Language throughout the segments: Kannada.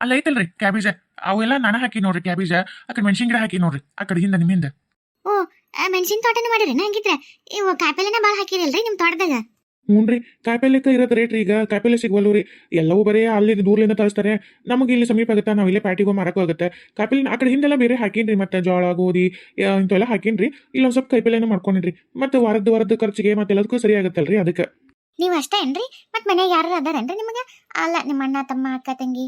ಅಲ್ಲ ಐತಲ್ರಿ ಕ್ಯಾಬೇಜ ಅವೆಲ್ಲ ನಾನು ಹಾಕಿ ನೋಡ್ರಿ ಕ್ಯಾಬೇಜ ಆಕಡೆ ಕಡೆ ಮೆಣಸಿನ ಗಿಡ ಹಾಕಿ ನೋಡ್ರಿ ಆ ಕಡೆ ಹಿಂದ ನಿಮ್ಮಿಂದ ಓ ಮೆಣಸಿನ ತೋಟನ ಮಾಡಿರಿ ಹಂಗಿದ್ರೆ? ಇವು ಕಾಯಿಪಲ್ಲೆನ ಭಾಳ ಹಾಕಿರಲ್ರಿ ನಿಮ್ಮ ತೋಟದಾಗ? ಹ್ಞೂನ್ರಿ ಕಾಯಿಪಲ್ಲೆಕ ಇರೋದು ರೇಟ್ ರೀ ಈಗ ಕಾಯಿಪಲ್ಲೆ ಸಿಗ್ವಲ್ವು ರೀ. ಎಲ್ಲವೂ ಬರೀ ಅಲ್ಲಿ ದೂರದಿಂದ ತರಿಸ್ತಾರೆ. ನಮಗೆ ಇಲ್ಲಿ ಸಮೀಪ ಆಗುತ್ತೆ ನಾವು ಇಲ್ಲೇ ಪ್ಯಾಟಿಗೆ ಮಾರಕ್ಕೂ ಆಗುತ್ತೆ. ಕಾಯಿಪಲ್ಲೆ ಆ ಕಡೆ ಹಿಂದೆಲ್ಲ ಬೇರೆ ಹಾಕೀನ್ರಿ ಮತ್ತೆ ಜೋಳ ಗೋಧಿ ಇಂಥವೆಲ್ಲ ಹಾಕೀನ್ರಿ. ಇಲ್ಲೊಂದು ಸ್ವಲ್ಪ ಕಾಯಿಪಲ್ಯನ ಮಾಡ್ಕೊಂಡಿನ್ರಿ. ಮತ್ತು ವಾರದ ವಾರದ ಖರ್ಚಿಗೆ ಮತ್ತೆ ಎಲ್ಲದಕ್ಕೂ ಸರಿ ಆಗುತ್ತಲ್ರಿ ಅದಕ್ಕೆ. ನೀವು ಅಷ್ಟೇ ಏನ್ರಿ ಮತ್ತೆ ಮನೆಗೆ ಯಾರು ಅದಾರೇನ್ರಿ ನಿಮಗೆ? ಅಲ್ಲ ನಿಮ್ಮ ಅಣ್ಣ ತಮ್ಮ ಅಕ್ಕ ತಂಗಿ?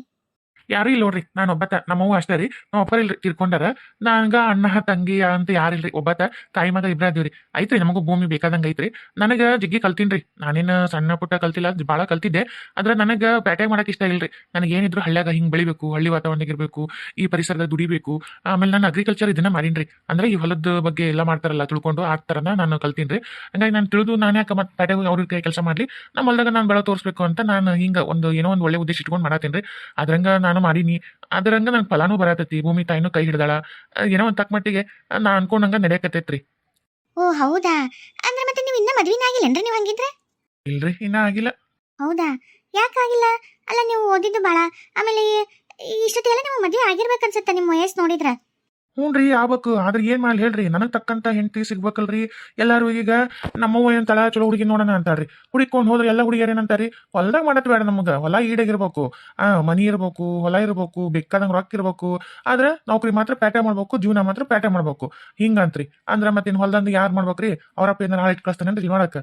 ಯಾರು ಇಲ್ಲ ನೋಡ್ರಿ, ನಾನು ಒಬ್ಬತ, ನಮ್ಮವ್ವ ಅಷ್ಟೇ ರೀ. ನಮ್ಮ ಒಬ್ಬರ ಇಲ್ರಿ, ತಿರ್ಕೊಂಡಾರ. ನಂಗ ಅಣ್ಣ, ತಂಗಿ ಅಂತ ಯಾರಿಲ್ರಿ ಒಬ್ಬತ, ತಾಯಿ ಮಗ ಇಬ್ಬರ ಅದೀವ್ರಿ. ಐತ್ರಿ ನಮಗೂ ಭೂಮಿ ಬೇಕಾದಂಗೆ ಐತ್ರಿ ನನಗೆ ಜಗ್ಗಿ ಕಲ್ತೀನ್ರಿ ನಾನೇನು ಸಣ್ಣ ಪುಟ್ಟ ಕಲ್ತಿಲ್ಲ ಭಾಳ ಕಲ್ತಿದ್ದೆ. ಆದ್ರೆ ನನಗೆ ಪ್ಯಾಟ್ಯಾಗ ಮಾಡಕ್ಕೆ ಇಷ್ಟ ಇಲ್ರಿ. ನನಗೆ ಏನಿದ್ರು ಹಳ್ಳ್ಯಾಗ ಹಿಂಗೆ ಬೆಳಿಬೇಕು, ಹಳ್ಳಿ ವಾತಾವರಣದಾಗ ಇರಬೇಕು, ಈ ಪರಿಸರದಾಗ ದುಡಿಬೇಕು. ಆಮೇಲೆ ನಾನು ಅಗ್ರಿಕಲ್ಚರ್ ಇದನ್ನ ಮಾಡೀನ್ರಿ ಅಂದ್ರೆ ಈ ಹೊಲದ ಬಗ್ಗೆ ಎಲ್ಲ ಮಾಡ್ತಾರಲ್ಲ, ತಿಳ್ಕೊಂಡು ಆ ಥರನ ನಾನು ಕಲ್ತೀನ್ರಿ ಹಂಗಾಗಿ ನಾನು ತಿಳಿದು ನಾನು ಯಾಕೆ ಮತ್ತೆ ಪ್ಯಾಟ್ಯಾಗ ಅವ್ರ ಕೈ ಕೆಲಸ ಮಾಡಲಿ. ನಮ್ಮ ಹೊಲದಾಗ ನಾನು ಬೆಳೆ ತೋರಿಸ್ಬೇಕು ಅಂತ ನಾನು ಹಿಂಗೆ ಒಂದು ಏನೋ ಒಂದು ಒಳ್ಳೆ ಉದ್ದೇಶ ಇಟ್ಕೊಂಡು ಮಾಡತ್ತೀನಿ ಅದ್ರಂಗ ನಾನು ಮಾಡೀನಿ. ಅದರಂಗ ನಂಗೆ ಫಲಾನು ಬರತೈತಿ. ಭೂಮಿ ತಾಯಿನೂ ಕೈ ಹಿಡ್ದಾಳ. ಏನೋ ಒಂದು ತಕ್ಕ ಮಟ್ಟಿಗೆ ನಾ ಅನ್ಕೊಂಡಂಗ ನಡೆಯಕತ್ತೈತ್ರಿ. ಓ ಹೌದಾ? ಅಂದ್ರೆ ಮತ್ತೆ ನೀವು ಇನ್ನ ಮದ್ವಿನ ಆಗಿಲ್ಲೇನ್ರಿ ನೀವು ಹಂಗಿದ್ರೆ? ಇಲ್ರಿ ಇನ್ನ ಆಗಿಲ್ಲ. ಹೌದಾ? ಯಾಕಾಗಿಲ್ಲ ಅಲ್ಲ ನೀವು ಓದಿದ್ದು ಭಾಳ ಆಮೇಲೆ ಇಷ್ಟೊತ್ತಿಗೆಲ್ಲ ನೀವು ಮದುವೆ ಆಗಿರ್ಬೇಕನ್ಸುತ್ತೆ ನಿಮ್ಮ ವಯಸ್ಸು ನೋಡಿದ್ರೆ? ಹ್ಞೂನ್ರಿ ಆಗ್ಬೇಕು. ಆದ್ರೆ ಏನ್ ಮಾಡ್ಲಿ ಹೇಳ್ರಿ? ನನಗೆ ತಕ್ಕಂತ ಹೆಂಡತಿ ಸಿಗ್ಬೇಕಲ್ರಿ. ಎಲ್ಲರೂ ಈಗ ನಮ್ಮವ್ವ ತಳ ಚಲೋ ಹುಡುಗಿ ನೋಡೋಣ ಅಂತಾಳ್ರಿ. ಹುಡುಕೊಂಡು ಹೋದ್ರೆ ಎಲ್ಲ ಹುಡುಗಿಯರ್ ಏನಂತಾರಿ ಹೊಲ್ದಾಗ ಮಾಡತ್ ಬೇಡ ನಮ್ಗೆ. ಹೊಲ ಈಡಾಗಿರ್ಬೇಕು. ಆ, ಮನಿ ಇರ್ಬೇಕು, ಹೊಲ ಇರ್ಬೇಕು, ಬೇಕಾದಂಗೆ ರೊಕ್ಕ ಇರ್ಬೇಕು. ಆದ್ರೆ ನೌಕರಿ ಮಾತ್ರ ಪ್ಯಾಟೆ ಮಾಡ್ಬೇಕು, ಜೀವನ ಮಾತ್ರ ಪ್ಯಾಟೆ ಮಾಡ್ಬೇಕು. ಹಿಂಗಂತ್ರಿ. ಅಂದ್ರೆ ಮತ್ತಿನ್ ಹೊಲ್ದಂದು ಯಾರು ಮಾಡ್ಬೇಕ್ರಿ? ಅವರಪ್ಪ ಏನಾರ ಹಾಳು ಇಟ್ಟು ಅಂತ ನೋಡಕ್ಕೆ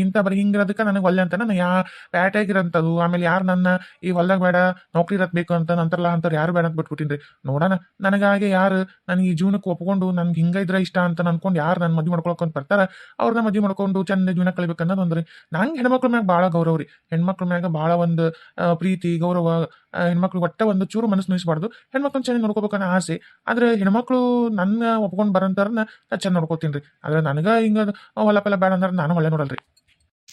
ಇಂಥ ಬರೀ ಹಿಂಗಿರೋದಕ್ಕೆ ನನಗೆ ಒಲ್ಲೆ ಅಂತ ನಾನು ಯಾ ಪ್ಯಾಟ್ಯಾಗಿರೋಂಥದ್ದು ಆಮೇಲೆ ಯಾರು ನನ್ನ ಈ ಹೊಲ್ದಾಗ ಬೇಡ, ನೌಕರಿ ಇರತ್ ಬೇಕು ಅಂತ ನಂತರಲ್ಲ ಅಂತಾರೆ ಯಾರು ಬೇಡ ಅಂತ ಬಿಟ್ಬಿಟ್ಟಿನ್ರಿ. ನೋಡೋಣ. ನನಗಾಗೆ ಯಾರು ನನಗೆ ಈ ಜೀವನಕ್ಕೆ ಒಪ್ಕೊಂಡು ನನ್ಗೆ ಹಿಂಗ ಇದ್ರೆ ಇಷ್ಟ ಅಂತ ಅನ್ಕೊಂಡು ಯಾರು ನನ್ನ ಮದುವೆ ಮಾಡ್ಕೊಳಕ್ಕಂತ ಬರ್ತಾರ, ಅವ್ರನ್ನ ಮದುವೆ ಮಾಡ್ಕೊಂಡು ಚಂದ ಜೀವನ ಕಳಿಬೇಕು ಅನ್ನೋದು ನಂಗೆ ಹೆಣ್ಮಕ್ಳ ಮ್ಯಾಗ ಭಾಳ ಗೌರವ ರೀ. ಹೆಣ್ಮಕ್ಳ ಮ್ಯಾಗ ಭಾಳ ಒಂದು ಪ್ರೀತಿ, ಗೌರವ ಹೆಣ್ಮಕ್ಳು ಒಟ್ಟ ಒಂದು ಚೂರು ಮನಸ್ಸು ನೋಯಿಸ್ಬಾರ್ದು ಹೆಣ್ಮಕ್ಳನ್ನ ಚೆನ್ನಾಗಿ ನೋಡ್ಕೋಬೇಕನ್ನೋ ಆಸೆ. ಆದ್ರೆ ಹೆಣ್ಮಕ್ಳು ನನ್ನ ಒಪ್ಕೊಂಡು ಬರೋಂಥವ್ರನ್ನ ನಾ ಚೆಂದ ನೋಡ್ಕೋತೀನಿ ರೀ. ಆದ್ರೆ ನನಗೆ ಹಿಂಗ ಹೊಲ ಬೇಡ ಅಂದ್ರೆ ನಾನು ಒಳ್ಳೆ ನೋಡಲ್ರಿ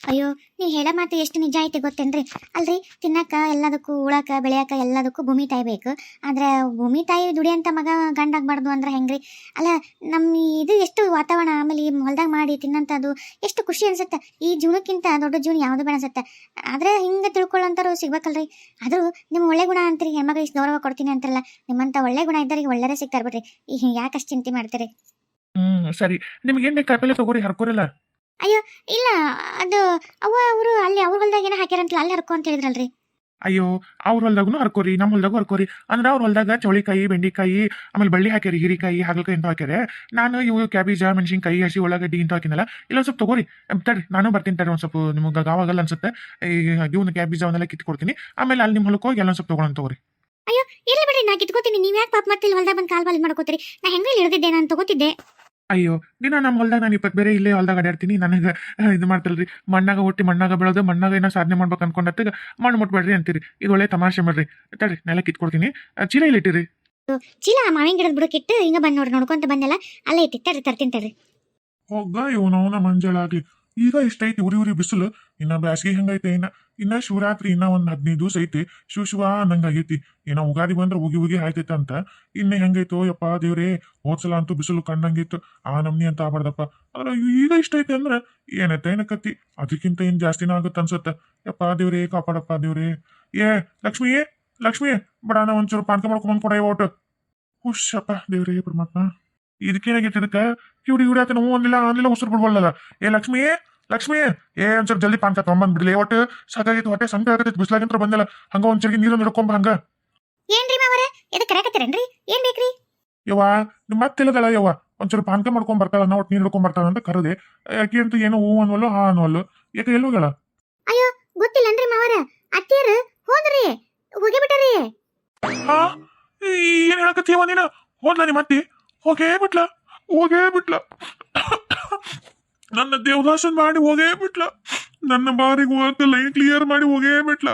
ಅಯ್ಯೋ ನೀ ಹೇಳೋ ಮಾತು ಎಷ್ಟು ನಿಜ ಐತಿ ಗೊತ್ತೇನ್ರಿ? ಅಲ್ರಿ, ತಿನ್ನಕ ಎಲ್ಲದಕ್ಕೂ, ಉಳಕ, ಬೆಳೆಯಕ ಎಲ್ಲದಕ್ಕೂ ಭೂಮಿ ತಾಯಿ ಬೇಕು. ಆದ್ರೆ ಭೂಮಿ ತಾಯಿ ದುಡಿಯಂತ ಮಗ ಗಂಡ ಆಗ್ಬಾರ್ದು ಅಂದ್ರೆ ಹೆಂಗ್ರಿ? ಅಲ್ಲ ನಮ್ಮ ಇದು ಎಷ್ಟು ವಾತಾವರಣ, ಆಮೇಲೆ ಈ ಹೊಲ್ದಾಗ ಮಾಡಿ ತಿನ್ನಂಥದ್ದು ಎಷ್ಟು ಖುಷಿ ಅನ್ಸುತ್ತೆ. ಈ ಜೀವನಕ್ಕಿಂತ ದೊಡ್ಡ ಜೀವನ ಯಾವುದು ಅನ್ಸುತ್ತೆ. ಆದ್ರೆ ಹಿಂಗೆ ತಿಳ್ಕೊಳ್ಳೋಂಥವ್ರು ಸಿಗ್ಬೇಕಲ್ರಿ. ಅದು ನಿಮ್ಮ ಒಳ್ಳೆ ಗುಣ ಅಂತೀರಿ ಹೆಣ್ಮಗ ಇಷ್ಟು ಗೌರವ ಕೊಡ್ತೀನಿ ಅಂತಾರಲ್ಲ, ನಿಮ್ಮಂತ ಒಳ್ಳೆ ಗುಣ ಇದ್ದರಿಗೆ ಒಳ್ಳೆರ ಸಿಗ್ತಾರ ಬಿಡ್ರಿ ಈ ಯಾಕಷ್ಟು ಚಿಂತೆ ಮಾಡ್ತೀರಿ? ಹ್ಮ್, ಸರಿ. ನಿಮ್ಗೆ ಏನ್ ಕಾಯಿಪಲ್ಲೆ ತಗೋರಿ ಹರ್ಕೋರಿಲ್ಲ ಇಲ್ಲ ಅದು ಅವ್ವ ಅವರು ಅಲ್ಲಿ ಅವ್ರ ಹೊಲ್ದಾಗ ಏನೋ ಹಾಕ್ಯಾರಂತಲ್ಲ ಅಲ್ಲಿ ಹರ್ಕೊ ಅಂತ ಹೇಳಿದ್ರಲ್ರಿ. ಅಯ್ಯೋ ಅವ್ರ ಹೊಲ್ದಾಗೂ ಹರ್ಕೋರಿ ನಮ್ಮ ಹೊಲ್ದಾಗೂ ಹರ್ಕೋರಿ. ಅಂದ್ರೆ ಅವ್ರ ಹೊಲ್ದಾಗ ಚೌಳಿಕಾಯಿ ಬೆಂಡಿಕಾಯಿ ಆಮೇಲೆ ಬಳ್ಳಿ ಹಾಕ್ಯಾರಿ ಹೀರಿಕಾಯಿ ಹಾಗಲಕಾಯಿ ಅಂತ ಹಾಕ್ಯಾರೆ. ನಾನು ಇವು ಕ್ಯಾಬೇಜ ಮೆಣಸಿನ್ಕಾಯಿ ಹಸಿ ಉಳ್ಳಾಗಡ್ಡಿ ಇಂತ ಹಾಕಿನಲ್ಲ ಇಲ್ಲ ಸ್ವಲ್ಪ ತಗೋರಿ. ತಡ್ರಿ ನಾನು ಬರ್ತೀನಿ ತಡ್ರಿ ಒಂದು ಸ್ವಲ್ಪ ನಿಮ್ಗೆ ಗಾವಾಗಲ್ಲ ಅನ್ಸುತ್ತೆ. ಈ ಇವನ್ನ ಕ್ಯಾಬೇಜ ಅವನ್ನೆಲ್ಲ ಕಿತ್ಕೊಡ್ತೀನಿ. ಆಮೇಲೆ ಅಲ್ಲಿ ನಿಮ್ಮ ಹೊಲಕ್ಕೆ ಹೋಗಿ ಎಲ್ಲ ಸ್ವಲ್ಪ ತಗೊಳಂತ ತಗೋರಿ. ಅಯ್ಯೋ ಇಲ್ಲ ಬಿಡಿ ನಾ ಕಿತ್ಕೋತೀನಿ. ನೀವು ಯಾಕೆ ಪಾಪ ಮತ್ತೆ ಹೊಲ್ದಾಗ ಬಂದು ಕಾಲ್ ಬಾಲ್ ಮಾಡ್ಕೋತೀರಿ? ನಾ ಹೆಂಗೆ ಇಳಿದಿದ್ದೆ ನಾನು ತಗೋತಿದ್ದೆ. ಅಯ್ಯೋ ದಿನ ನಮ್ಮ ಹೊಲ್ದಾಗ ನಾನು ಇಪ್ಪತ್ತು ಬೇರೆ ಇಲ್ಲೇ ಹೊಲ್ದಾಗ ಅಡ್ಯಾಡ್ತೀನಿ ನನಗೆ ಇದು ಮಾಡ್ತಲ್ರಿ. ಮಣ್ಣಾಗ ಹುಟ್ಟಿ ಮಣ್ಣಾಗ ಬೆಳೆದು ಮಣ್ಣಾಗ ಏನೋ ಸಾಧನೆ ಮಾಡ್ಬೇಕು ಅನ್ಕೊಂಡತ್ತಾಗ ಮಣ್ಣು ಮುಟ್ಬೇಡ್ರಿ ಅಂತೀರಿ. ಇದು ಒಳ್ಳೆ ತಮಾಷೆ ಮಾಡ್ರಿ. ತಡ್ರಿ ನೆಲ ಕಿತ್ಕೊಡ್ತೀನಿ. ಚೀಲ ಇಲ್ಲಿ ಇಟ್ಟಿರಿ ಚೀಲ ಮಾವಿನ ಗಿಡದ ಬುಡಕ್ಕಿಟ್ಟು ಹಿಂಗ ಬಂದ್ ನೋಡ್ರಿ ನೋಡ್ಕೊಂತ ಬಂದಲ್ಲ ಅಲ್ಲೇ ಇಟ್ಟಿ ತಡ್ರಿ ತರ್ತೀನಿ ತರ್ರಿ ಹೋಗ ಇವನ ಮಂಜಾಳಾಗ್ಲಿ. ಈಗ ಇಷ್ಟೈತಿ ಉರಿ ಉರಿ ಬಿಸಿಲು. ಇನ್ನ ಬ್ಯಾಸಗಿ ಹೆಂಗೈತೆ? ಇನ್ನ ಇನ್ನ ಶಿವರಾತ್ರಿ ಇನ್ನ ಒಂದ್ ಹದಿನೈದು ದಿವಸ ಐತಿ. ಶಿವ ಶಿವ ಅನ್ನಂಗಾಗೈತಿ ಏನೋ ಉಗಾದಿ ಬಂದ್ರ ಉಗಿ ಉಗಿ ಆಯ್ತೈತೆ ಅಂತ. ಇನ್ನ ಹೆಂಗೈತೋ, ಯಪ್ಪ ದೇವ್ರೇ, ಹೋದ್ಸಲ ಅಂತೂ ಬಿಸಿಲು ಕಂಡಂಗಿತ್ತು. ಆ ನಮ್ನಿ ಅಂತ ಆಗ್ಬಾರ್ದಪ್ಪ. ಆದ್ರೆ ಈಗ ಇಷ್ಟ ಐತೆ ಅಂದ್ರ ಏನೈತೆ ಏನಕತ್ತಿ? ಅದಕ್ಕಿಂತ ಏನ್ ಜಾಸ್ತಿನ ಆಗುತ್ತೆ ಅನ್ಸುತ್ತ. ಯಪ್ಪ ದೇವ್ರೇ, ಕಾಪಾಡಪ್ಪ ದೇವ್ರೇ. ಏ, ಲಕ್ಷ್ಮಿ ಲಕ್ಷ್ಮಿ, ಬಡಾನ ಒಂಚೂರು ಪಾನ್ಕ ಮಾಡ್ಕೊಂಡ್ ಕೊಡ ಓಟ್ ಹುಷಪ್ಪ ದೇವ್ರೇ, ಪರಮಾತ್ಮ. ಇದಕ್ಕೇನಾಗೈತೆ ಇದಕ್ಕ? ಕಿವಿಡಿ ಕಿವಿಡಿ ಆತ ನೋವು ಅಂದಿಲ್ಲ ಅಂದಿಲ್ಲ ಉಸಿರು ಬಿಡ್ಬಲ್ಲ ಏ, ಲಕ್ಷ್ಮಿ ಲಕ್ಷ್ಮಿ ಏ ಒಂಚೂರು ಜಲ್ದಿ ಪಾನ್ಕ ತಗೊಂಬಂದ್ ಬಿಡ್ಲಿ. ಒಟ್ಟು ಸಾಕಾಗಿತ್ತು ಹೊಟ್ಟೆ ಸಂಕಟ ಆಗತೈತಿ ಬಿಸ್ಲಾಗಿಂತ್ರ ಬಂದಿಲ್ಲ. ಹಂಗ ಒಂಚೂರಿಗೆ ನೀರು ನಡ್ಕೊಂಬ ಹಂಗ. ಏನ್ರಿ ಮಾವರ? ಎದಕ್ಕೆ ಕರೆಕತ್ತೀರೇನ್ರಿ? ಏನ್ ಬೇಕ್ರಿ? ಯವ್ವ ನಿಮ್ಮ ಮತ್ತಿಲ್ಲದಳ ಯವ್ವ. ಒಂಚೂರು ಪಾನ್ಕ ಮಾಡ್ಕೊಂಡ್ ಬರ್ತಾಳ ನಾ ಒಟ್ಟು ನೀರು ಹಿಡ್ಕೊಂಡ್ ಬರ್ತಾಳ ಅಂತ ಕರೆದೆ. ಯಾಕೆ ಅಂತ ಏನೋ ಹೂ ಅನ್ವಲ್ಲು ಹಾ ಅನ್ವಲ್ಲು ಯಾಕೆ ಎಲ್ಲೋಗಳ ಗೊತ್ತಿಲ್ಲನ್ರಿ ಮಾವರ. ಅತ್ತಿಯರು ಹೋದ್ರಿ. ಹೋಗಿ ಬಿಟ್ಟಾರಿ ಹಾ? ಏನ್ ಹೇಳಕತ್ತೀವ ನೀನು? ಹೋದ್ಲ ನಿಮ್ಮ ಅತ್ತಿ? ಹೋಗೇ ಬಿಟ್ಲ? ಹೋಗೇ ಬಿಟ್ಲ? ನನ್ನ ದೇವದಾಸನ್ ಮಾಡಿ ಹೋಗೇ ಬಿಟ್ಲ. ನನ್ನ ಬಾರಿಗೆ ಹೋಗಕ್ಕೆ ಲೈನ್ ಕ್ಲಿಯರ್ ಮಾಡಿ ಹೋಗೇ ಬಿಟ್ಲ.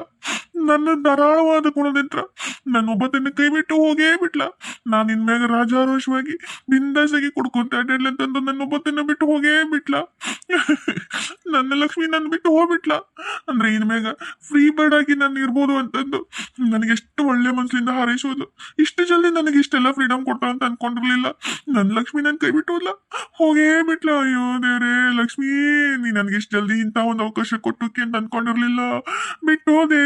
ನನ್ನ ಧಾರಾಳವಾದ ಗುಣದಿಂತ್ರ ನನ್ನ ಒಬ್ಬತನ್ನ ಕೈ ಬಿಟ್ಟು ಹೋಗೇ ಬಿಟ್ಲ. ನಾನು ಇನ್ಮ್ಯಾಗ ರಾಜಾರೋಷವಾಗಿ ಬಿಂದಾಸಾಗಿ ಕುಡ್ಕೊಂತ ಅಡ್ಡಾಡ್ಲಂತಂದು ನನ್ನ ಒಬ್ಬತನ್ನ ಬಿಟ್ಟು ಹೋಗೇ ಬಿಟ್ಲ. ನನ್ನ ಲಕ್ಷ್ಮಿ ನನ್ನ ಬಿಟ್ಟು ಹೋಗ್ಬಿಟ್ಲ. ಅಂದ್ರೆ ಇನ್ಮ್ಯಾಗ ಫ್ರೀ ಬರ್ಡ್ ಆಗಿ ನಾನು ಇರ್ಬೋದು ಅಂತಂದು ನನಗೆ ಎಷ್ಟು ಒಳ್ಳೆ ಮನಸ್ಸಿಂದ ಹಾರೈಸೋದು. ಇಷ್ಟು ಜಲ್ದಿ ನನಗೆ ಇಷ್ಟೆಲ್ಲ ಫ್ರೀಡಮ್ ಕೊಡ್ತಾಳ ಅಂತ ಅನ್ಕೊಂಡಿರ್ಲಿಲ್ಲ. ನನ್ನ ಲಕ್ಷ್ಮಿ ನನ್ ಕೈ ಬಿಟ್ಟು ಹೋದ್ಲ. ಹೋಗೇ ಬಿಟ್ಲ. ಅಯ್ಯೋ ದೇವ್ರೇ ಲಕ್ಷ್ಮಿ, ನೀ ನನಗೆ ಇಷ್ಟು ಜಲ್ದಿ ಇಂಥ ಒಂದು ಅವಕಾಶ ಕೊಟ್ಟು ಅಂತ ಅನ್ಕೊಂಡಿರ್ಲಿಲ್ಲ. ಬಿಟ್ಟು ಹೋದೆ.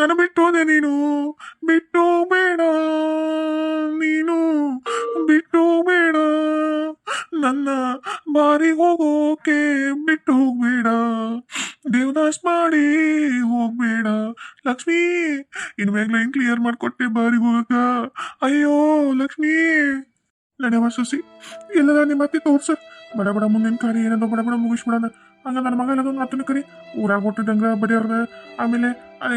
ನನ್ನ ಬಿಟ್ಟು ಹೋದೆ ನೀನು. ಬಿಟ್ಟು ಬೇಡ ನೀನು. ಬಿಟ್ಟು ಬೇಡ. ನನ್ನ ಬಾರಿ ಹೋಗೋಕೆ ಬಿಟ್ಟು ಹೋಗ್ಬೇಡ. ದೇವದಾಸ್ ಮಾಡಿ ಹೋಗ್ಬೇಡ. ಲಕ್ಷ್ಮಿ ಇನ್ ಮ್ಯಾಗ ಲೈನ್ ಕ್ಲಿಯರ್ ಮಾಡಿಕೊಟ್ಟೆ ಬಾರಿ ಹೋಗಕ್ಕ. ಅಯ್ಯೋ, ಲಕ್ಷ್ಮಿ. ನಡೆವ ಸುಸಿ. ಎಲ್ಲದ ನಿಮ್ಮ ಅತ್ತೆ ತೋರ್ಸ. ಬಡ ಬಡ ಮುಂದಿನ ಕಾರ್ಯ ಏನಂದ ಬಡ ಬಡ ಮುಗಿಸ್ಬಿಡೋಣ. ಹಂಗ ನನ್ನ ಮಗ ಎಲ್ಲದೊಂದು ಮಾತನ್ನ ಕರಿ. ಊರಾಗ ಹುಟ್ಟಿದಂಗ ಬಡಿಯರ್ದ ಆಮೇಲೆ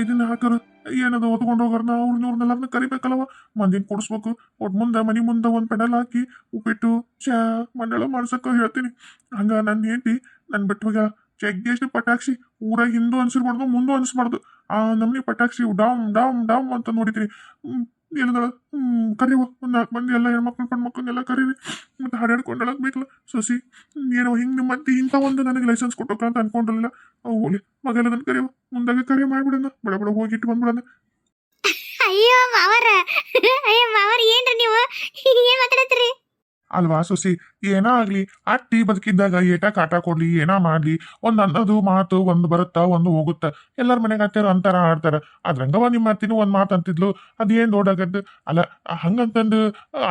ಇದನ್ನ ಹಾಕರು ಏನದು ಓದ್ಕೊಂಡು ಹೋಗೋರ್ನ ಅವ್ರನ್ನ ಅವ್ರನ್ನೆಲ್ಲರನ್ನ ಕರಿಬೇಕಲ್ಲವ? ಮಂದಿನ ಕೊಡಿಸ್ಬೇಕು. ಒಟ್ ಮುಂದೆ, ಮನೆ ಮುಂದೆ ಒಂದು ಪೆಡಲ್ ಹಾಕಿ ಉಪ್ಪಿಟ್ಟು, ಚಾ, ಮಂಡಳ ಮಾಡ್ಸಕ್ಕ ಹೇಳ್ತೀನಿ. ಹಂಗ ನನ್ನ ಹೆಂಡತಿ ನನ್ನ ಬಿಟ್ಟುವಾಗ ಜಗ್ಗಿ ಎಷ್ಟು ಪಟಾಕ್ಷಿ. ಊರಾಗ ಹಿಂದೂ ಅನ್ಸಿರ್ಬಾರ್ದು, ಮುಂದೂ ಅನ್ಸ್ಬಾರ್ದು. ಆ ನಮ್ನಿ ಪಟಾಕ್ಷಿ ಡಾಮ್ ಡಾಮ್ ಡಾಮ್ ಅಂತ ನೋಡಿದ್ರಿ. ಏನದ ಹ್ಮ್, ಕರಿವ. ಒಂದು ನಾಲ್ಕು ಮಂದಿ ಎಲ್ಲ ಹೆಣ್ಮಕ್ಳು ಗಂಡ್ಮಕ್ಳನ್ನೆಲ್ಲ ಕರೀರಿ ಮತ್ತೆ ಹಾಡಾಡ್ಕೊಂಡಳಕ್ ಬೇಕಲ್ಲ ಸಸಿ, ಏನೋ ಹಿಂಗೆ ಮತ್ತೆ ಇಂಥ ಒಂದು ನನಗೆ ಲೈಸೆನ್ಸ್ ಕೊಟ್ಟೋಕ ಅಂತ ಅನ್ಕೊಂಡಿರಲಿಲ್ಲ. ಹೋಗ್ಲಿ ಮಗೆಲ್ಲ ನನ್ನ ಕರಿವ. ಮುಂದಾಗೆ ಕರೆ ಮಾಡ್ಬಿಡೋಣ. ಬಡ ಬಡ ಹೋಗಿಟ್ಟು ಬಂದ್ಬಿಡೋಣ. ಅಯ್ಯೋ ಮಾವರ. ಅಯ್ಯೋ ಮಾವರ, ಏನ್ರಿ ನೀವು? ಏನು ಮಾತಾಡತ್ರಿ ಅಲ್ವಾ? ಸೊಸಿ ಏನೋ ಆಗ್ಲಿ ಅಟ್ಟಿ ಬದುಕಿದ್ದಾಗ ಏಟ ಕಾಟ ಕೊಡ್ಲಿ, ಏನ ಮಾಡ್ಲಿ, ಒಂದ್ ಅನ್ನೋದು ಮಾತು, ಒಂದು ಬರುತ್ತಾ, ಒಂದು ಹೋಗುತ್ತಾ, ಎಲ್ಲರ ಮನೆಗೆ ಹತ್ತಿರ ಅಂತಾರ ಆಡ್ತಾರ. ಅದ್ರಂಗವ ನಿಮ್ಮ ಅತ್ತಿನೂ ಒಂದ್ ಮಾತು ಅಂತಿದ್ಲು ಅದೇನ್ ದೊಡ್ಡಾಗದ್ದು ಅಲ್ಲ, ಹಂಗಂತಂದು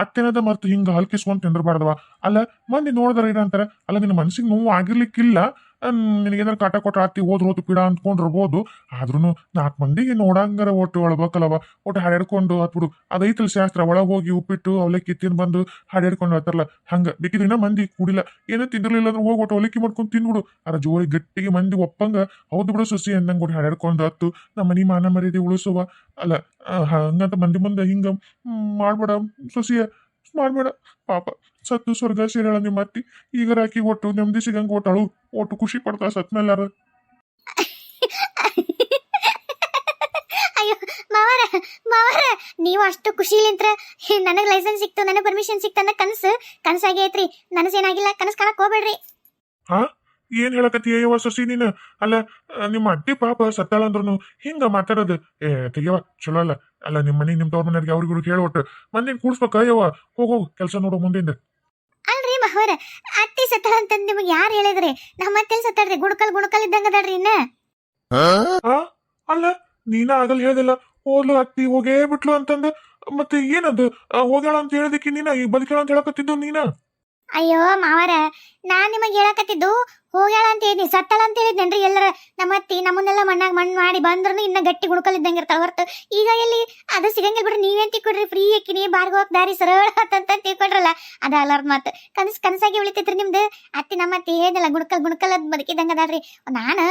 ಅತ್ತೆನದ ಮರ್ತು ಹಿಂಗ ಹಲ್ಕಿಸ್ಕೊಂಡ್ ತಿಂದ್ರಬಾರ್ದವ ಅಲ್ಲ ಮಂದಿ ನೋಡಿದ್ರ ಏನಂತಾರ, ಅಲ್ಲ ನಿನ್ನ ಮನ್ಸಿಗೆ ನೋವು ಆಗಿರ್ಲಿಕ್ಕಿಲ್ಲ ನಿನಗೇನಾರು ಕಾಟ ಕೊಟ್ಟ ಅತ್ತಿ ಹೋದ್ರು ಹೋತು ಪಿಡ ಅಂದ್ಕೊಂಡಿರ್ಬೋದು ಆದ್ರೂ ನಾಲ್ಕು ಮಂದಿಗೆ ನೋಡಂಗಾರ ಒಟ್ಟು ಒಳಬೇಕಲ್ಲವ ಒಟ್ಟು ಹಾಡ್ಕೊಂಡು ಹತ್ಬಿಡು. ಅದೈತಲ್ ಶಾಸ್ತ್ರ. ಒಳಗೆ ಹೋಗಿ ಉಪ್ಪಿಟ್ಟು ಅವಲಕ್ಕಿ ತಿಂದು ಬಂದು ಹಾಡಾಡ್ಕೊಂಡು ಹೇಳ್ತಾರಲ್ಲ ಹಂಗ. ಬೇಕಿದ್ರಿನ ಮಂದಿ ಕುಡಿಲ್ಲ. ಏನೋ ತಿಂದಿರಲಿಲ್ಲ ಅಂದ್ರೆ ಹೋಗಿ ಒಟ್ಟು ಅವಲಕ್ಕಿ ಮಾಡ್ಕೊಂಡು ತಿಂದ್ಬಿಡು ಅದ್ರ ಜೋರಿ ಗಟ್ಟಿಗೆ ಮಂದಿ ಒಪ್ಪಂಗ. ಹೌದು ಬಿಡು ಸೊಸಿ ಅಂದಂಗೆ ಒಟ್ಟು ಹಾಡ್ಕೊಂಡು ಹತ್ತು. ನಮ್ಮ ಮನಿ ಮಾನ ಮರ್ಯಾದೆ ಉಳಿಸುವ. ಅಲ್ಲ ಹಂಗಂತ ಮಂದಿ ಮುಂದೆ ಹಿಂಗ ಮಾಡ್ಬೇಡ ಸೊಸಿಯ. ಮಾಡ್ಬೇಡ. ಪಾಪ ಸತ್ತು ಸ್ವರ್ಗ ಸೇರಳ ನಿಮ್ಮ ಅತ್ತಿ. ಈಗ ರಾಕಿ ಒಟ್ಟು ನೆಮ್ಮದಿ ಸಿಗಂಗ್ ಒಟ್ಟಳು ಒಟ್ಟು ಖುಷಿ ಪಡ್ತಾ ಸತ್ ಮೇಲಾರ ಅಯ್ಯೋ ಮಾವರ ಮಾವರ ನೀವು ಅಷ್ಟು ಖುಷಿಲಿಂತ್ರ ನನಗೆ ಲೈಸೆನ್ಸ್ ಸಿಕ್ತು ನನಗೆ ಪರ್ಮಿಷನ್ ಸಿಕ್ತು ಅನ್ನೋ ಕನಸು ಕನಸಾಗಿ ಐತ್ರಿ ನನಸೇನಾಗಿಲ್ಲ ಕನಸು ಕಾಣಕ್ ಹೋಗ್ಬೇಡ್ರಿ. ಹಾ? ಏನ್ ಹೇಳಕತ್ತೀಯವ್ವ ಸೊಸಿ ನೀನು? ಅಲ್ಲ ನಿಮ್ಮ ಅಡ್ಡಿ ಪಾಪ ಸತ್ತಾಳ ಅಂದ್ರೂ ಹಿಂಗ ಮಾತಾಡೋದು. ಏ ತೆಗಿಯವ ಚಲೋ ಅಲ್ಲ. ಅಲ್ಲ ನಿಮ್ಮ ಮನೆ ನಿಮ್ ತವ್ರ ಮನೆಯವ್ರಿಗೆ ಅವ್ರಿಗೂ ಒಟ್ಟು. ಮಂದಿನ ಕೂಡ್ಸ್ಬೇಕ ಅಯ್ಯವ ಹೋಗು ಕೆಲಸ ನೋಡು ಮುಂದಿಂದ. ಅಲ್ರಿ ಮಾವರ ಅತ್ತಿ ಸತ್ತಾಳ ಅಂತ ನಿಮಗೆ ಯಾರು ಹೇಳಿದ್ರಿ? ನಮ್ಮ ಅತ್ತೆ ಸತ್ತಾಡ್ರಿ ಗುಣಕಲ್ ಗುಣಕಲ್ ಇದ್ದಂಗ ಅದಾಡ್ರಿ ಇನ್ನ. ಆ? ಅಲ್ಲ ನೀನ ಆಗಲ್ ಹೇಳ್ದಿಲ್ಲ. ಹೋದ್ಲು ಅತ್ತಿ ಹೋಗೇ ಬಿಟ್ಲು ಅಂತಂದ. ಮತ್ತೆ ಏನದು? ಆ, ಹೋಗ್ಯಾಳ ಅಂತ ಹೇಳದಕ್ಕೆ ನೀನ? ಈಗ ಬದುಕ್ಯಾಳ ಅಂತ ಹೇಳಕತ್ತಿದ್ದು ನೀನ? ಅಯ್ಯೋ ಮಾವರ ನಾನ್ ನಿಮಗೆ ಹೇಳಕತ್ತಿದ್ದು ಹೋಗ್ಯಾಳ ಅಂತ ಹೇಳಿದ್ನಿ ಸತ್ತಾಳ ಅಂತ ಹೇಳಿದ್ನೇನ್ರಿ ಎಲ್ಲರ ನಮ್ಮ ಅತ್ತಿ, ನಮ್ಮನ್ನೆಲ್ಲ ಮಣ್ಣಾಗ ಮಣ್ಣು ಮಾಡಿ ಬಂದ್ರು ಇನ್ನ ಗಟ್ಟಿ ಗುಣಕಲ್ ಇದ್ದಂಗೆ ಇರ್ತಾಳ ಹೊರತು. ಈಗ ಎಲ್ಲಿ? ಅದು ಸಿಗಂಗಿಲ್ಲ ಬಿಡ್ರಿ, ನೀವೇನ್ ತಿಕ್ಕೊಡ್ರಿ ಫ್ರೀ ಹಾಕಿನಿ ಬಾರ್ಗ ಹೋಗ್ ದಾರಿ ಸರಳ ಅಂತ ತಿಳ್ಕೊಂಡ್ರಲ್ಲ, ಅದ ಅಲ್ಲರ್ದ ಮಾತು. ಕನಸ್ ಕನಸಾಗಿ ಉಳಿತೈತ್ರಿ ನಿಮ್ದು? ಅತ್ತಿ ನಮ್ಮ ಅತ್ತಿ ಹೇಳಿದ್ನಲ್ಲ, ಗುಣಕಲ್ ಗುಣಕಲ್ ಅದ್ ಬದುಕಿದಂಗ ಅದಾಳ್ರಿ ನಾನು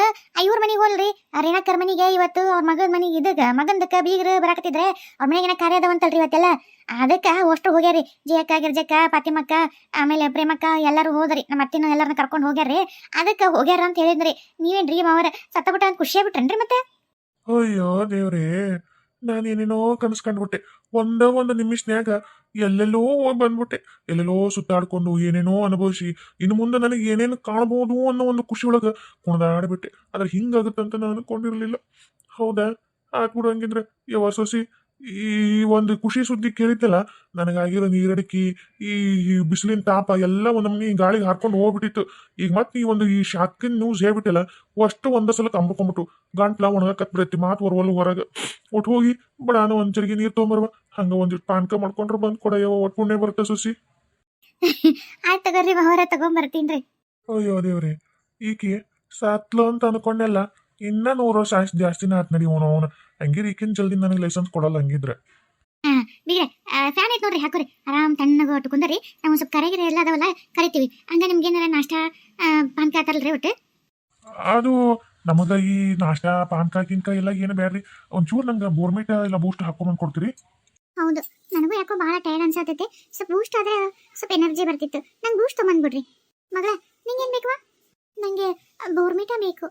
ಐವ್ರ ಮನೆಗೆ ಹೋಲ್ರಿ ಆ ಮನಿಗೆ ಇವತ್ತು ಅವ್ರ ಮಗನ ಮನೆಗೆ ಇದಗ ಮಗಂದಕ್ಕ ಬೀಗ್ರ ಬರಾಕತ್ತಿದ್ರೆ ಅವ್ರ ಮನೆಗೆ ಕಾರ್ಯ ಅದಾವಂತಲ್ರಿ ಇವತ್ತೆಲ್ಲ. ಅದಕ್ಕ ಅಷ್ಟು ಹೋಗ್ಯಾರಿ ಜಿಯಕ್ಕ ಗಿರ್ಜಕ್ಕ, ಪಾತಿಮಕ್ಕ, ಆಮೇಲೆ ಪ್ರೇಮಕ್ಕ ಎಲ್ಲರೂ ಹೋದ್ರಿ, ನಮ್ಮ ಅತ್ತಿನ ಎಲ್ಲರನ್ನ ಕರ್ಕೊಂಡು ಹೋಗ್ಯಾರ್ರಿ. ಅದಕ್ಕೆ ಹೋಗ್ಯಾರ ಅಂತ ಹೇಳಿದ್ರಿ ನೀವೇನ್ರಿ ಮಾವರ ಸತ್ತಬಿಟ್ಟ ಅಂತ ಖುಷಿ ಆಗ್ಬಿಟ್ರೇನ್ರಿ ಮತ್ತೆ? ಅಯ್ಯೋ ದೇವ್ರೇ ಏನೇನೋ ಕನಸು ಕಂಡ್ಬಿಟ್ಟೆ. ಒಂದ ಒಂದು ನಿಮಿಷನ್ಯಾಗ ಎಲ್ಲೆಲ್ಲೋ ಬಂದ್ಬಿಟ್ಟೆ. ಎಲ್ಲೆಲ್ಲೋ ಸುತ್ತಾಡ್ಕೊಂಡು ಏನೇನೋ ಅನುಭವಿಸಿ, ಇನ್ನು ಮುಂದೆ ನನಗೆ ಏನೇನು ಕಾಣಬಹುದು ಅನ್ನೋ ಒಂದು ಖುಷಿ ಒಳಗೆ ಕುಣಿದಾಡ್ಬಿಟ್ಟೆ. ಆದ್ರೆ ಹಿಂಗಾಗುತ್ತಂತ ನಾನು ಅನ್ಕೊಂಡಿರಲಿಲ್ಲ. ಹೌದಾ? ಆಗ್ಬಿಡು ಹಂಗಿದ್ರೆ. ಯಾವ ಸೊಸಿ ಈ ಒಂದು ಖುಷಿ ಸುದ್ದಿ ಕೇಳಿದ್ದಲ್ಲ ನನಗಾಗಿರೋ ನೀರಡಿಕೆ ಈ ಬಿಸಿಲಿನ ತಾಪ ಎಲ್ಲ ಒಂದೊಮ್ಮೆ ಗಾಳಿಗೆ ಹಾರ್ಕೊಂಡು ಹೋಗ್ಬಿಟ್ಟಿತ್ತು. ಈಗ ಮತ್ತೆ ಈ ಒಂದು ಈ ಶಾಕಿನ ನ್ಯೂಸ್ ಹೇಳ್ಬಿಟ್ಟಿಲ್ಲ ಅಷ್ಟು ಒಂದ ಸಲ ಕಂಬ್ಕೊಂಬಿಟ್ಟು ಗಂಟ್ಲ ಒಣಗಕತ್ ಬಿಡೈತಿ ಮಾತು ಬರುವಲ್ಲ ಹೊರಗೆ. ಒಟ್ಟು ಹೋಗಿ ಬಡಾನ ಒಂದ್ ಚರಿಗೆ ನೀರು ತೊಗೊಂಬರ್ವ ಹಂಗ ಒಂದು ಪಾನಕ ಮಾಡ್ಕೊಂಡ್ರೆ ಬಂದು ಕೊಡಯ್ಯವ ಒಟ್ಟು ಪುಣ್ಯ ಬರುತ್ತೆ ಸುಸಿ. ಆಯ್ತು ತಗೋರಿ ಮಾವರ ತಗೊಂಬರ್ತೀನ್ರಿ ಅಯ್ಯೋ ದೇವ್ರಿ ಈಕೆ ಸತ್ಲು ಅಂತ ಅನ್ಕೊಂಡೆಲ್ಲ ಇನ್ನ ನೂರು ವರ್ಷ ಜಾಸ್ತಿನ ಆತ್ ನಡಿ ಅವನು ಅವನು. ಹಂಗಿರಿ ಈಕಿನ ಜಲ್ದಿ ನನಗೆ ಲೈಸೆನ್ಸ್ ಕೊಡಲ್ಲ ಹಂಗಿದ್ರೆ. ಬಿಗ್ರೆ ಫ್ಯಾನ್ ಐತೆ ನೋಡ್ರಿ ಹಾಕೋರಿ. ಆರಾಮ್ ತಣ್ಣಗ ಒಟ್ಟು ಕುಂದರಿ. ನಾವು ಸ್ವಲ್ಪ ಕರೆಗಿರಿ ಎಲ್ಲ ಅದಾವಲ್ಲ ಕರಿತೀವಿ. ಹಂಗ ನಿಮ್ಗೆ ಏನಾರ ನಾಷ್ಟ ಪಾನ್ಕ ಆತಲ್ರಿ ಒಟ್ಟು? ಅದು ನಮಗ ಈ ನಾಷ್ಟ ಪಾನ್ಕ ಗಿನ್ಕ ಎಲ್ಲ ಏನು ಬೇಡ್ರಿ ಒಂಚೂರು ನಂಗೆ ಬೋರ್ಮಿಟ ಇಲ್ಲ ಬೂಸ್ಟ್ ಹಾಕೊಂಬಂದ್ ಕೊಡ್ತೀರಿ? ಹೌದು. ನನಗೂ ಯಾಕೋ ಭಾಳ ಟೈರ್ಡ್ ಅನ್ಸತೈತಿ. ಸ್ವಲ್ಪ ಬೂಸ್ಟ್ ಆದ್ರೆ ಸ್ವಲ್ಪ ಎನರ್ಜಿ ಬರ್ತಿತ್ತು. ನಂಗೆ ಬೂಸ್ಟ್ ತೊಗೊಂಡ್ಬಿಡ್ರಿ ಮಗಳ ನಿಂಗೇನು ಬೇಕವಾ? ನನಗೆ ಬೋರ್ಮಿಟ ಬೇಕು.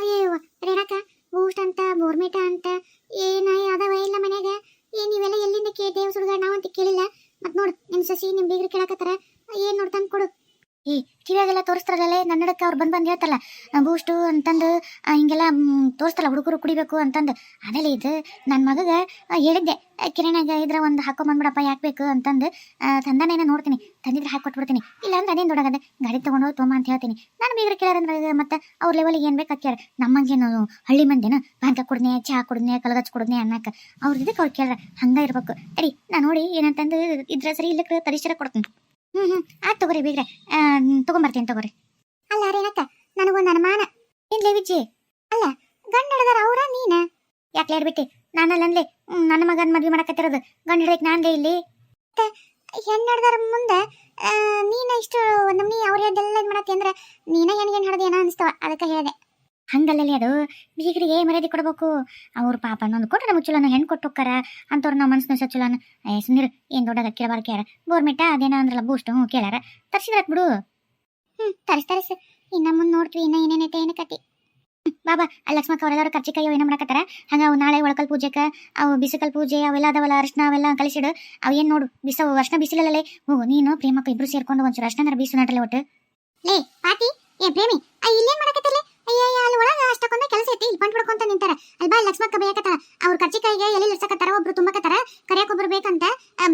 ಅಯ್ಯೋ ರೇಣಕ, ಬೂಸ್ಟ್ ಅಂತ, ಬೋರ್ಮೇಟ ಅಂತ ಏನ ಅದಾವ ಇಲ್ಲ ಮನ್ಯಾಗ? ಏನ್ ನೀವೆಲ್ಲ ಎಲ್ಲಿಂದ ಕೇಳ್ದೇವ್ ಸುಡ್ಗ ಅಂತ ಕೇಳಿಲ್ಲ. ಮತ್ ನೋಡು, ನಿಮ್ ಸಸಿ ನಿಮ್ ಬೀಗ್ರ ಕೇಳಕತ್ತಾರ. ಏನ್ ನೋಡ್ತಂದ್ ಕೊಡು. ಏ ಟಿವಿಯಾಗೆಲ್ಲ ತೋರಿಸ್ತಾರಲ್ಲ ನನ್ನಡಕ್ಕೆ ಅವ್ರು ಬಂದು ಬಂದು ಹೇಳ್ತಾರಲ್ಲ ಬೂಸ್ಟು ಅಂತಂದು ಹಿಂಗೆಲ್ಲ ತೋರಿಸ್ತಾರಲ್ಲ ಹುಡುಗರು ಕುಡಿಬೇಕು ಅಂತಂದು. ಆಮೇಲೆ ಇದು ನನ್ನ ಮಗಗೆ ಹೇಳಿದ್ದೆ ಕಿರಣಾಗ ಇದ್ರ ಒಂದು ಹಾಕೊಂಬಂದ್ಬಿಡಪ್ಪ ಯಾಕೆ ಬೇಕು? ಅಂತಂದು ತಂದಾನೇನ ನೋಡ್ತೀನಿ, ತಂದಿದ್ರೆ ಹಾಕಿ ಕೊಟ್ಬಿಡ್ತೀನಿ. ಇಲ್ಲಾಂದ್ರೆ ಅದೇನು ದೊಡ್ಡಗದೆ, ಗಾಡಿ ತೊಗೊಂಡು ಹೋಗಿ ಅಂತ ಹೇಳ್ತೀನಿ. ನಾನು ಬೇಗ ಕೇಳಾರಂದ್ರೆ ಮತ್ತೆ ಅವ್ರ ಲೆವೆಲಿಗೆ ಏನು ಬೇಕು ಕೇಳ ನಮ್ಮಂಗೇನು ಹಳ್ಳಿ ಮಂದಿನ ಬಾಂಕ ಕುಡ್ನೆ ಚಹಾ ಕುಡ್ನೆ ಕಲಗಚ್ ಕುಡ್ನೆ ಅನ್ನಕ್ಕೆ ಅವ್ರ ಇದಕ್ಕೆ ಅವ್ರು ಕೇಳ್ರ, ಹಂಗೆ ಇರ್ಬೇಕು. ಅಡಿ, ನಾನು ನೋಡಿ ಏನಂತಂದು ಇದ್ರ ಸರಿ ಇಲ್ಲಕ್ಕೆ ತರಿಸಿರ ಕೊಡ್ತೀನಿ. ಹ್ಮ್ ಹ್ಮ್. ಆಯ್ತು ತಗೋರಿ ಬೀಗ್ರೆ. ತಗೊಂಬರ್ತೀನಿ ತಗೋರಿ. ಅಲ್ಲ ರೇಣಕ್ಕ ನನಗೊಂದು ಅನುಮಾನ. ಏನ್ಲೇ ವಿಜ್ಜಿ? ಅಲ್ಲ ಗಂಡ ಹಿಡ್ದಾರ ಅವ್ರ ನೀನ? ಯಾಕೆ ಹೇಳ್ಬಿಟ್ಟಿ? ನಾನಲ್ಲಂದ್ಲೆ ಹ್ಮ್, ನನ್ನ ಮಗನ ಮದ್ವೆ ಮಾಡಕತ್ತಿರೋದು. ಗಂಡ ಹಿಡಿಯಕ್ ನಾನ್ಲೇ ಇಲ್ಲಿ? ಹೆಣ್ಣು ಹಿಡ್ದಾರ ಮುಂದೆ ನೀನ ಇಷ್ಟು ನಮ್ನಿ ಅವ್ರ ಅದೆಲ್ಲ ಇದು ಮಾಡತ್ತಿ ಅಂದ್ರೆ ನೀನ ಏನು ಏನೋ ಅನಿಸ್ತವ? ಅದಕ್ಕೆ ಹೇಳಿದೆ. ಹಂಗಲ್ಲಲ್ಲಿ ಅದು ಬೀಗರಿಗೆ ಮರ್ಯಾದೆ ಕೊಡಬೇಕು. ಅವ್ರ ಪಾಪ ನೊಂದು ಕೊಟ್ಟರೆ ಚಲೋನ ಹೆಣ್ಣು ಕೊಟ್ಟು ಹೋಕ್ಕಾರ. ಅಂಥವ್ರು ನಾವು ಮನಸ್ಸು ಚಲೋನ. ಏ ಸುಂದಿರು, ಏನು ದೊಡ್ಡದ ಕೇಳಬಾರ ಕೇಳ ಅದೇನ ಅಂದ್ರಲ್ಲ ಬೂಸ್ಟ್ ಹ್ಞೂ ಕೇಳಾರ ತರ್ಸಿದ್ರತ್ ಬಿಡು. ಹ್ಞೂ ತರಿಸ್ ತರಿಸ್. ಇನ್ನ ಮುಂದೆ ನೋಡ್ತೀವಿ, ಇನ್ನ ಏನೇನೈತೆ ಏನು ಕತಿ. ಬಾಬಾ ಲಕ್ಷ್ಮಕ್ಕ ಅವರೆಲ್ಲರೂ ಕರ್ಚಿಕಾಯಿ ಏನು ಮಾಡಕತ್ತಾರ. ಹಂಗ ಅವು ನಾಳೆ ಒಳಕಲ್ ಪೂಜೆಕ, ಅವು ಬಿಸಿಕಲ್ ಪೂಜೆ ಅವೆಲ್ಲ ಅದಾವಲ್ಲ ಅರ್ಶನ ಅವೆಲ್ಲ ಕಲಿಸಿಡು ಅವು ಏನು ನೋಡು ಬಿಸ ಅರ್ಶನ ಬಿಸಿಲಲ್ಲೇ ಹೋಗು ನೀನು, ಪ್ರೇಮಕ್ಕ ಇಬ್ರು ಸೇರ್ಕೊಂಡು ಒಂಚೂರು ಅರ್ಶನ ಬೀಸು ನಟಲೆ ಒಟ್ಟು. ಲೇ, ಪಾತಿ, ಏ ಪ್ರೇಮಿ ಇಲ್ಲೇನ್ ಮಾಡಕತ್ತಿರ್ಲಿ ಅಯ್ಯ ಅಲ್ಲಿ ಒಳಗ ಅಷ್ಟಕ್ಕೊಂದ ಕೆಲಸ ಐತಿ, ಇಲ್ಲಿ ಪಂಟ್ ಬಿಡ್ಕೊಂತ ನಿಂತಾರ. ಅಲ್ಲಿ ಬಾ ಲಕ್ಷ್ಮಕ್ಕ ಬೇಕತ್ತಾರ ಅವ್ರ ಕರ್ಚಿಕಾಯಿಗೆ ಎಲ್ಲಿ ಇರ್ಸಕತ್ತಾರ ಒಬ್ರು ತುಂಬಕತ್ತಾರ, ಕರಿಯಕ್ ಒಬ್ರು ಬೇಕಂತ.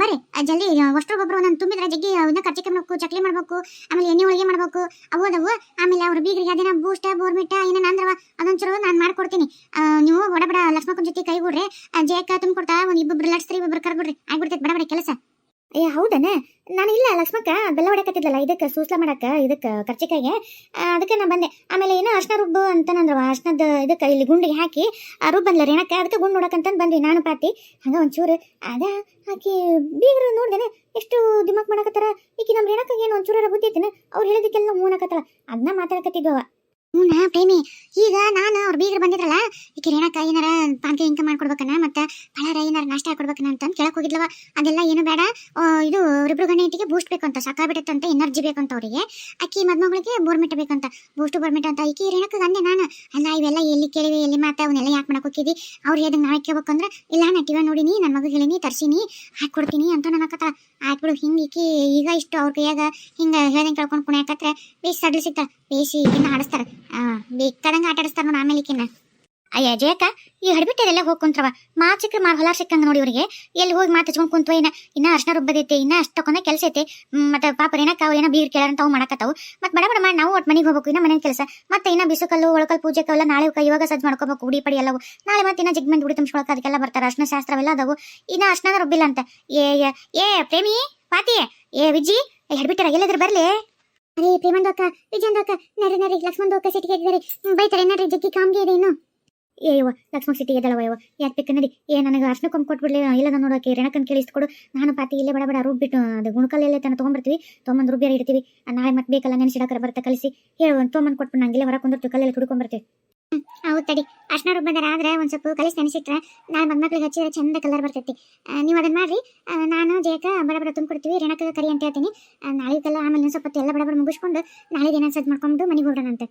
ಬರ್ರಿ ಜಲ್ದಿ ಅಷ್ಟ್ರ ಒಬ್ರು ಒಂದೊಂದು ತುಂಬಿದ್ರೆ ಜಗ್ಗಿ ಅವನ್ನ ಕರ್ಚಿಕಾಯಿ ಮಾಡ್ಬೇಕು ಚಕ್ಲಿ ಮಾಡ್ಬೇಕು, ಆಮೇಲೆ ಎಣ್ಣೆ ಹೋಳಿಗೆ ಮಾಡ್ಬೇಕು, ಅವು ಅದಾವು. ಆಮೇಲೆ ಅವ್ರ ಬೀಗರಿಗೆ ಅದೇನ ಬೂಸ್ಟ್ ಬೋರ್ಮಿಟ ಏನೇನು ಅಂದ್ರವ ಅದೊಂಚೂರು ನಾನು ಮಾಡ್ಕೊಡ್ತೀನಿ. ನೀವು ಬಡ ಬಡ ಲಕ್ಷ್ಮಕ್ಕನ ಜೊತೆ ಕೈ ಬಿಡ್ರಿ ಜೇಕ ತುಂಬಿಕೊಡ್ತಾ, ಒಂದು ಇಬ್ಬರು ಲಟ್ಸ್ರಿ ಇಬ್ಬರು ಕರ್ಬಿಡ್ರಿ ಆಗ್ಬಿಡ್ತೈತೆ, ಬಡ ಬಡ ಕೆಲಸ. ಏ, ಹೌದನ? ನಾನು ಇಲ್ಲ ಲಕ್ಷ್ಮಕ್ಕ ಬೆಲ್ಲ ಹೊಡಕತ್ತಿದ್ಲಲ್ಲ ಇದಕ್ಕೆ ಸೂಸ್ಲ ಮಾಡಕ್ಕ ಇದಕ್ಕೆ ಕರ್ಚಿಕಾಯಿಗೆ. ಅದಕ್ಕೆ ನಾನು ಬಂದೆ. ಆಮೇಲೆ ಏನೋ ಅರ್ಶನ ರುಬ್ಬು ಅಂತನಂದ್ರವ, ಅರ್ಶನದ ಇದಕ್ಕೆ ಇಲ್ಲಿ ಗುಂಡಿಗೆ ಹಾಕಿ ರುಬ್ಬಂದ್ಲ ರೇಣಕ್ಕೆ ಅದಕ್ಕೆ ಗುಂಡು ನೋಡಕ್ಕಂತಂದು ಬಂದ್ವಿ, ನಾನು ಪಾತಿ. ಹಂಗೆ ಒಂಚೂರು ಅದ ಆಕಿ ಬೀಗರು ನೋಡ್ದೇನೆ, ಎಷ್ಟು ದಿಮಾಕ್ ಮಾಡಕತ್ತಾರ? ಈಕಿ ನಮ್ಮ ರೇಣಕ್ಕಾಗ ಏನು ಒಂಚೂರ ಬುದ್ಧಿ ಐತಿನ? ಅವ್ರು ಹೇಳಿದಕ್ಕೆಲ್ಲ ಮೂನಕತ್ತಳ ಅದನ್ನ ಮಾತಾಡಕತ್ತಿದ್ವ ಹ್ಞೂ ಪ್ರೇಮಿ. ಈಗ ನಾನು ಅವ್ರ ಬೀಗರು ಬಂದಿದ್ರಲ್ಲ, ಈ ರೇಣಕ್ಕ ಏನಾರ ಪಾನ್ಕೆ ಇಂಕ ಮಾಡ್ಕೊಡ್ಬೇಕನ, ಮತ್ತೆ ಪಳಾರ ಏನಾರ ನಾಷ್ಟ ಹಾಕೊಡ್ಬೇಕನ ಅಂತ ಕೇಳಕ್ ಹೋಗಿದ್ಲವ. ಅದೆಲ್ಲ ಏನು ಬೇಡ. ಇದು ಗಂಡ ಹೆಂಡತಿಗೆ ಬೂಸ್ಟ್ ಬೇಕಂತ ಸಾಕಾಗ್ಬಿಟ್ಟಂತ ಎನರ್ಜಿ ಬೇಕಂತ ಅವರಿಗೆ. ಅಕ್ಕಿ ಮದ್ಮಗಳಿಗೆ ಬೋರ್ಮಿಟ್ ಬೇಕಂತ ಬೂಸ್ಟ್ ಬೋರ್ಮಿಟ್ ಅಂತ. ಈಕಿ ರೇಣಕ್ಕ ಅಂದೆ ನಾನು, ಅಲ್ಲ ಇವೆಲ್ಲ ಎಲ್ಲಿ ಕೇಳಿವಿ, ಎಲ್ಲಿ ಮಾತಾ ಅವನ್ನೆಲ್ಲ ಯಾಕೆ ಮಾಡಕ್ ಹೋಗಿದ್ದಿ ಅವ್ರು ಹೇಳ್ದಂಗೆ ನಾಳೆ ಕೇಳ್ಬೇಕಂದ್ರೆ, ಇಲ್ಲ ನಾ ಟಿವಿ ನೋಡಿನಿ ನನ್ನ ಮಗ ಹೇಳಿನಿ, ತರ್ಸಿನಿ, ಹಾಕೊಡ್ತೀನಿ ಅಂತ ನನಕತ್ತಾಳ ಆಯ್ತು ಬಿಡು, ಹಿಂಗೆ ಈಕಿ, ಈಗ ಇಷ್ಟು ಅವ್ರ ಕೈಯಾಗ ಹಿಂಗೆ ಹೇಳ್ದಂಗೆ ಕೇಳ್ಕೊಂಡು ಕುಣಿಯಾಕತ್ರೆ, ಬೇಸ್ ಸಡ್ಲು ಸಿಗ್ತಾಳ. ಬೇಸಿ ಈಗಿನ ಆಡಿಸ್ತಾರ. ಬೇಕಾದಂಗೆ ಆಟ ಆಡಿಸ್ತಾರ ನೋಡಿ ಆಮೇಲೆ ಅಯ್ಯ, ಜಯಕ್ಕ, ಈ ಹಡ್ಬಿಟ್ಟೆಲ್ಲ ಹೋಗಿ ಕುಂತ್ರವ. ಮಾಚಿಕ್ರ ಮಾರ್ ಹೊಲ ಸಿಕ್ಕಂಗ ನೋಡಿ ಇವರಿಗೆ. ಎಲ್ಲಿ ಹೋಗಿ ಮಾತು ಹಚ್ಕೊಂಡು ಕುಂತ್ವ, ಇನ್ನ ಇನ್ನ ಅರ್ಶನ ರುಬ್ಬದೈತೆ, ಇನ್ನ ಅಷ್ಟಕ್ಕೊಂದ ಕೆಲಸ ಐತೆ. ಮತ್ತೆ ಪಾಪ ಏನಕ್ಕ ಅವು ಏನೋ ಬೀರ್ ಕೇಳಾರ ತಾವು ಮಾಡಕತ್ತಾವು. ಮತ್ತೆ ಬಡ ಬಡ ಮಾಡಿ ನಾವು ಒಟ್ಟು ಮನೆಗೆ ಹೋಗ್ಬೇಕು, ಇನ್ನ ಮನೆ ಕೆಲಸ. ಮತ್ತೆ ಇನ್ನ ಬಿಸುಕಲ್ಲು ಒಳಕಲ್ ಪೂಜೆ ಎಲ್ಲ ನಾಳೆ ಇವಾಗ ಸಜ್ಜು ಮಾಡ್ಕೋಬೇಕು, ಉಡಿ ಪಡಿ ಎಲ್ಲವು. ನಾಳೆ ಮತ್ತೆ ಇನ್ನ ಜಿಗ್ಮೆಂಟ್ ಉಡಿ ತುಂಬಿಸ್ಕೊಳಕ್ಕೆ ಅದಕ್ಕೆಲ್ಲ ಬರ್ತಾರೆ. ಅರ್ಶನ ಶಾಸ್ತ್ರವೆಲ್ಲ ಅದಾವು. ಇನ್ನ ಅರ್ಶನ ರುಬ್ಬಿಲ್ಲ ಅಂತ. ಏ, ಏ- ಪ್ರೇಮಿ, ಪಾತಿ, ಏ, ವಿಜ್ಜಿ ಹಿಡ್ಬಿಟ್ಟಾರ, ಎಲ್ಲಿದ್ರು ಬರ್ಲಿ? ಅರೇ ಪ್ರೇಮಂದೋಕ ವಿಜಯಂದೋಕ ನರಿ ನರಿ ಅಕ್ಕ ಸಿಟಿಗೆ ಇದ್ದಾರೆ ಬೈತಾರೆ, ನಡ್ರಿ, ಜಗ್ಗಿ ಕಾಮ್ಗೆ ಇದೆ ಇನ್ನು. ಏ, ಯವ್ವ, ಲಕ್ಷ್ಮಣ ಸಿಟಿಗೆ ಇದ್ದಳವ ಯವ್ವ. ಯಾಕೆ ಬೇಕು ನಡಿ. ಏ, ನನಗೆ ಅರ್ಶನ ಕೊಂಬ್ ಕೊಟ್ಬಿಡ್ಲಿ. ಇಲ್ಲದ ನೋಡೋಕೆ ರೆಣಕನ್ ಕೇಳಿಸ್ಕೊಡು ನಾನು ಪಾತಿ ಇಲ್ಲೇ ಬಡ ಬಡ ರುಬ್ಬಿಟ್ಟು ಅದು ಗುಣಕಲ್ಲೇ ತನ ತೊಗೊಂಬರ್ತೀವಿ ತೊಗೊಂಬಂದು ರುಬ್ಬಿಯಾರ ಇಡ್ತೀವಿ. ನಾಳೆ ಮತ್ತೆ ಬೇಕಲ್ಲ, ನೆನೆಸಿಡಕರ ಬರ್ತಾ ಕಲಿಸಿ. ಹೇಳು ತೊಗೊಂಬಂದು ಕೊಟ್ಬಿಟ್ಟು ನಂಗೆ ಇಲ್ಲೇ ಹೊರ ಕುಂದಿರ್ತೀವಿ. ಕಲ್ಲೆಲ್ಲ ತುಡ್ಕೊಂಬರ್ತೀವಿ ಹೌದು ತಡಿ. ಅರ್ಶನ ರುಬ್ಬಂದಾರ ಆದ್ರೆ ಒಂದು ಸ್ವಲ್ಪ ಕಲಿಸಿ ನೆನೆಸಿಟ್ರೆ ನಾನು ಮಗ್ಮಕ್ಳಿಗೆ ಹಚ್ಚಿದ್ರೆ ಚಂದ ಕಲರ್ ಬರ್ತೈತಿ. ನೀವು ಅದನ್ನ ಮಾಡ್ರಿ. ನಾನು ಜಯಕ ಬಡಬಡ ಬಡ ತುಂಬಿಕೊಡ್ತೀವಿ ರೇಣಕ ಕರಿ ಅಂತ ಹೇಳ್ತೀನಿ. ನಾಳೆ ನಾಳೆಗೆಲ್ಲ ಆಮೇಲೆ ಸ್ವಲ್ಪ ಎಲ್ಲ ಬಡ ಬಡ ಮುಗಿಸ್ಕೊಂಡು ನಾಳೆ ದಿನ ಸಜ್ಜು ಮಾಡ್ಕೊಂಡು ಮನೆಗೆ ಹೋಗೋಣ ಅಂತ